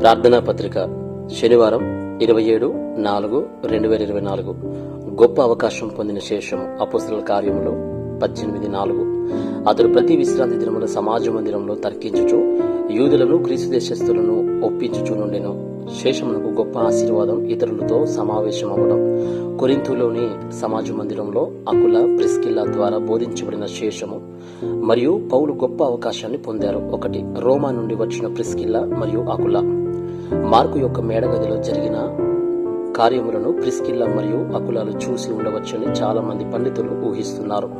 ప్రార్థనా పత్రిక శనివారం ఇరవై ఏడు నాలుగు రెండు వేల ఇరవై నాలుగు. గొప్ప అవకాశం పొందిన శేషం అపోస్తుల కార్యములు పద్దెనిమిది నాలుగు. అతడు ప్రతి విశ్రాంతి దినముల సమాజ మందిరంలో తర్కించుచు యూదులను క్రీస్తు దేశస్థులను ఒప్పించుచూ నుండెను. శేషమునకు గొప్ప ఆశీర్వాదం ఇతరులతో సమావేశం అవ్వడం కొరింతులోని సమాజ మందిరంలో అకుల ప్రిస్కిల్లా ద్వారా బోధించబడిన శేషము మరియు పౌలు గొప్ప అవకాశాన్ని పొందారు. ఒకటి రోమా నుండి వచ్చిన ప్రిస్కిల్లా మరియు అకుల. మార్కు యొక్క మేడగదిలో జరిగిన కార్యములను ప్రిస్కిల్లా మరియు అకులాలు చూసి ఉండవచ్చని చాలా మంది పండితులు ఊహిస్తున్నారు.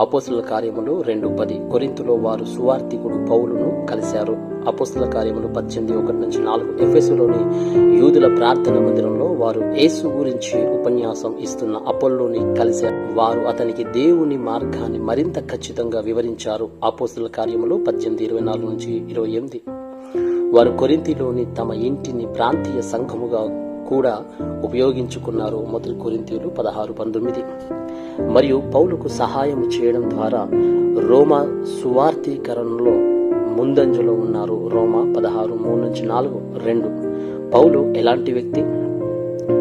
అపోస్తుల కార్యములు రెండు పది. కొరింతులో వారు సువార్థికుడు పౌలును కలిశారు. అపోస్తుల కార్యములు పద్దెనిమిది ఒకటి నుంచి నాలుగు. ఎఫ్ఎస్లోని యూదుల ప్రార్థన మందిరంలో వారు యేసు గురించి ఉపన్యాసం ఇస్తున్న అపోల్లోని కలిశారు. వారు అతనికి దేవుని మార్గాన్ని మరింత ఖచ్చితంగా వివరించారు. అపోస్తుల కార్యములు పద్దెనిమిది ఇరవై నాలుగు నుంచి ఇరవై ఎనిమిది. వారు కొరింతిలోని తమ ఇంటిని ప్రాంతీయ సంఘముగా కూడా ఉపయోగించుకున్నారు. మొదటి కొరింతీయులు పదహారు పంతొమ్మిది. మరియు పౌలుకు సహాయం చేయడం ద్వారా రోమా సువార్థీకరణలో ముందంజలో ఉన్నారు. రోమా పదహారు మూడు నుంచి నాలుగు రెండు. పౌలు ఎలాంటి వ్యక్తి?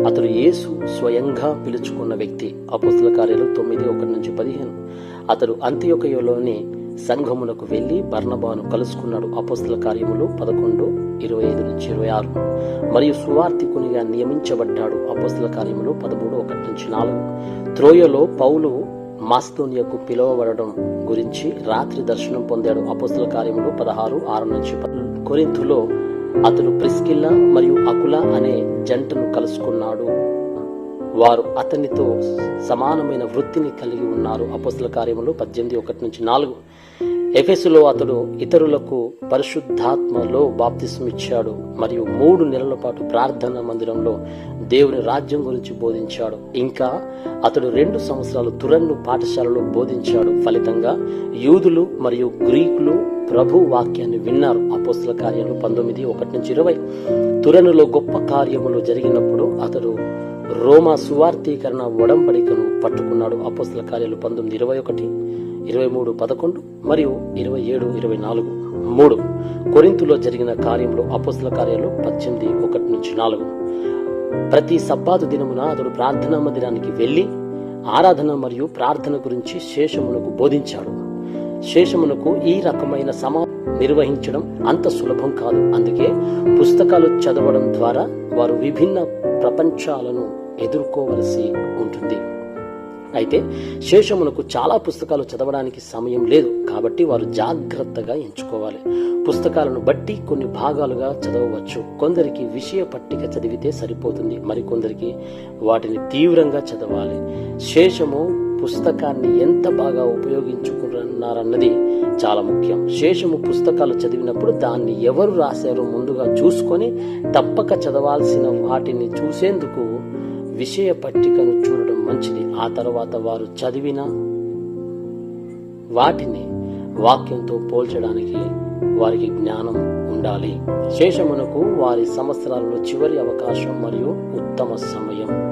అతడు యేసు స్వయంగా పిలుచుకున్న వ్యక్తి. అపుస్తుల కార్యాలు తొమ్మిది ఒకటి నుంచి పదిహేను. అతడు అంత్యొకయోలోని సంఘములకు వెళ్ళి బర్ణబాను కలుసుకున్నాడు అపోస్తుల కార్యములు పదకొండు ఇరవై ఐదు నుంచి ఇరవై ఆరు మరియు సువార్థికునిగా నియమించబడ్డాడు అపోస్తుల కార్యములు పదమూడు ఒకటి నుంచి నాలుగు త్రోయలో పౌలు మాస్తోనియకు పిలువబడడం గురించి రాత్రి దర్శనం పొందాడు అపోస్తుల కార్యములు పదహారు ఆరు నుంచి పది. కొరింథులో అతను ప్రిస్కిల్లా మరియు అకుల అనే జంటను కలుసుకున్నాడు వారు అతనితో సమానమైన వృత్తిని కలిగి ఉన్నారు. అపోస్తుల కార్యములు పద్దెనిమిది ఒకటి నుంచి నాలుగు. ఎఫెసులో అతడు ఇతరులకు పరిశుద్ధాత్మలో బాప్తిస్మిచ్చాడు మరియు మూడు నెలల పాటు ప్రార్థన మందిరంలో దేవుని రాజ్యం గురించి బోధించాడు. ఇంకా అతడు రెండు సంవత్సరాలు తురన్ను పాఠశాలలో బోధించాడు. ఫలితంగా యూదులు మరియు గ్రీకులు ప్రభు వాక్యాన్ని విన్నారు. అపోస్తుల కార్యాలు పంతొమ్మిది ఒకటి నుంచి ఇరవై. తురనులో గొప్ప కార్యములు జరిగినప్పుడు అతడు రోమా సువార్థీకరణ ఒడంబడికను పట్టుకున్నాడు అపోస్తుల కార్యాలు పంతొమ్మిది ఇరవై ఒకటి ఇరవై మూడు పదకొండు మరియు ఇరవై ఏడు ఇరవై నాలుగు. మూడు. కొరింతులో జరిగిన కార్యంలో అపోస్తుల కార్యాలు పద్దెనిమిది ఒకటి నుంచి నాలుగు. ప్రతి సబ్బాదు దినమున అతడు ప్రార్థనా మందిరానికి వెళ్ళి ఆరాధన మరియు ప్రార్థన గురించి శేషమునకు బోధించాడు. శేషమునకు ఈ రకమైన సమా నిర్వహించడం అంత సులభం కాదు. అందుకే పుస్తకాలు చదవడం ద్వారా వారు విభిన్న ప్రపంచాలను ఎదుర్కోవలసి ఉంటుంది. అయితే శేషమునకు చాలా పుస్తకాలు చదవడానికి సమయం లేదు కాబట్టి వారు జాగ్రత్తగా ఎంచుకోవాలి. పుస్తకాలను బట్టి కొన్ని భాగాలుగా చదవవచ్చు. కొందరికి విషయ పట్టిక చదివితే సరిపోతుంది. మరికొందరికి వాటిని తీవ్రంగా చదవాలి. శేషము పుస్తకాన్ని ఎంత బాగా ఉపయోగించుకున్నారన్నది చాలా ముఖ్యం. శేషము పుస్తకాలు చదివినప్పుడు దాన్ని ఎవరు రాశారో ముందుగా చూసుకొని తప్పక చదవాల్సిన వాటిని చూసేందుకు విషయ పట్టికను చూడడం మంచిది. ఆ తర్వాత వారు చదివిన వాటిని వాక్యంతో పోల్చడానికి వారికి జ్ఞానం ఉండాలి. శేషమునకు వారి సంవత్సరాలలో చివరి అవకాశం మరియు ఉత్తమ సమయం.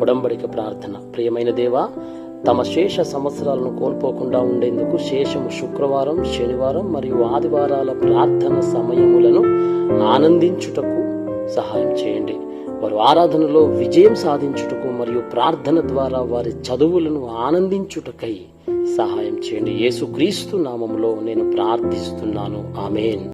ఉడంబడిక ప్రార్థన. ప్రియమైన దేవా తమ శేష సంవత్సరాలను కోల్పోకుండా ఉండేందుకు శేషము శుక్రవారం శనివారం మరియు ఆదివారాల ప్రార్థన సమయములను ఆనందించుటకు సహాయం చేయండి. వారు ఆరాధనలో విజయం సాధించుటకు మరియు ప్రార్థన ద్వారా వారి చదువులను ఆనందించుటకై సహాయం చేయండి. యేసుక్రీస్తు నామములో నేను ప్రార్థిస్తున్నాను. ఆమెన్.